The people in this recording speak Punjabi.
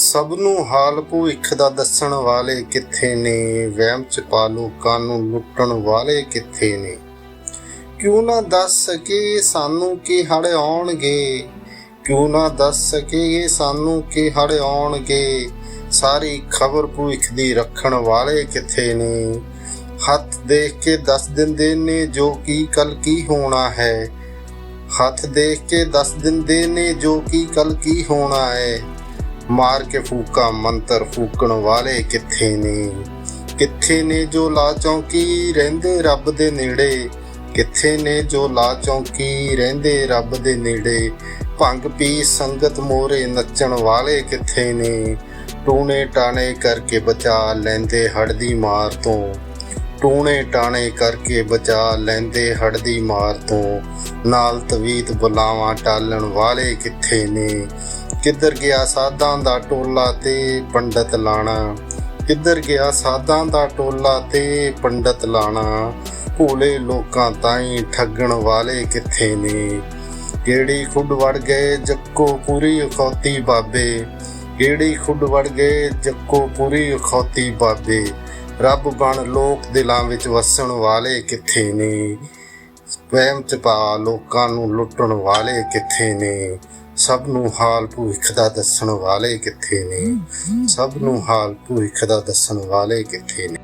ਸਭ ਨੂੰ ਹਾਲ ਭੁੱਖ ਦਾ ਦੱਸਣ ਵਾਲੇ ਕਿੱਥੇ ਨੇ? ਵਹਿਮ ਚ ਪਾ ਲੋਕਾਂ ਨੂੰ ਲੁੱਟਣ ਵਾਲੇ ਕਿੱਥੇ ਨੇ? ਕਿਉਂ ਨਾ ਦੱਸ ਸਕੇ ਸਾਨੂੰ ਕਿ ਹੜ ਆਉਣਗੇ? ਕਿਉਂ ਨਾ ਦੱਸ ਸਕੇ ਸਾਨੂੰ ਕਿ ਹੜ ਆਉਣਗੇ? ਸਾਰੀ ਖਬਰ ਭੁੱਖ ਦੀ ਰੱਖਣ ਵਾਲੇ ਕਿੱਥੇ ਨੇ? ਹੱਥ ਦੇਖ ਕੇ ਦੱਸ ਦਿੰਦੇ ਨੇ ਜੋ ਕੀ ਕੱਲ ਕੀ ਹੋਣਾ ਹੈ। ਹੱਥ ਦੇਖ ਕੇ ਦੱਸ ਦਿੰਦੇ ਨੇ ਜੋ ਕੀ ਕੱਲ ਕੀ ਹੋਣਾ ਹੈ। ਮਾਰ ਕੇ ਫੂਕਾ ਮੰਤਰ ਫੂਕਣ ਵਾਲੇ ਕਿੱਥੇ ਨੇ? ਕਿੱਥੇ ਨੇ ਜੋ ਲਾ ਚੌਂਕੀ ਰਹਿੰਦੇ ਰੱਬ ਦੇ ਨੇੜੇ? ਕਿੱਥੇ ਨੇ ਜੋ ਲਾ ਚੌਂਕੀ ਰਹਿੰਦੇ ਰੱਬ ਦੇ ਨੇੜੇ? ਭੰਗ ਪੀ ਸੰਗਤ ਮੋਰੇ ਨੱਚਣ ਵਾਲੇ ਕਿੱਥੇ ਨੇ? ਟੂਣੇ ਟਾਣੇ ਕਰਕੇ ਬਚਾ ਲੈਂਦੇ ਹੜ ਦੀ ਮਾਰ ਤੋਂ। ਟੂਣੇ ਟਾਣੇ ਕਰਕੇ ਬਚਾ ਲੈਂਦੇ ਹੜ ਦੀ ਮਾਰ ਤੋਂ। ਨਾਲ ਤਵੀਤ ਬੁਲਾਵਾਂ ਟਾਲਣ ਵਾਲੇ ਕਿੱਥੇ ਨੇ? ਕਿੱਧਰ ਗਿਆ ਸਾਧਾਂ ਦਾ ਟੋਲਾ ਤੇ ਪੰਡਤ ਲਾਣਾ? ਕਿੱਧਰ ਗਿਆ ਸਾਧਾਂ ਦਾ ਟੋਲਾ ਤੇ ਪੰਡਤ ਲਾਣਾ? ਭੋਲੇ ਲੋਕਾਂ ਤਾਈਂ ਠੱਗਣ ਵਾਲੇ ਕਿੱਥੇ ਨੇ? ਕਿਹੜੀ ਖੁੱਡ ਵੜ ਗਏ ਜੱਕੋ ਪੂਰੀ ਅਖੌਤੀ ਬਾਬੇ। ਕਿਹੜੀ ਖੁੱਡ ਵੜ ਗਏ ਜੱਕੋ ਪੂਰੀ ਅਖੌਤੀ ਬਾਬੇ। ਰੱਬ ਬਣ ਲੋਕ ਦਿਲਾਂ ਵਿੱਚ ਵਸਣ ਵਾਲੇ ਕਿੱਥੇ ਨੇ? ਵਹਿਮ ਚ ਪਾ ਲੋਕਾਂ ਨੂੰ ਲੁੱਟਣ ਵਾਲੇ ਕਿੱਥੇ ਨੇ? ਸਭ ਨੂੰ ਹਾਲ ਭੁੱਖ ਦਾ ਦੱਸਣ ਵਾਲੇ ਕਿੱਥੇ ਨੇ? ਸਭ ਨੂੰ ਹਾਲ ਭੁੱਖ ਦਾ ਦੱਸਣ ਵਾਲੇ ਕਿੱਥੇ ਨੇ?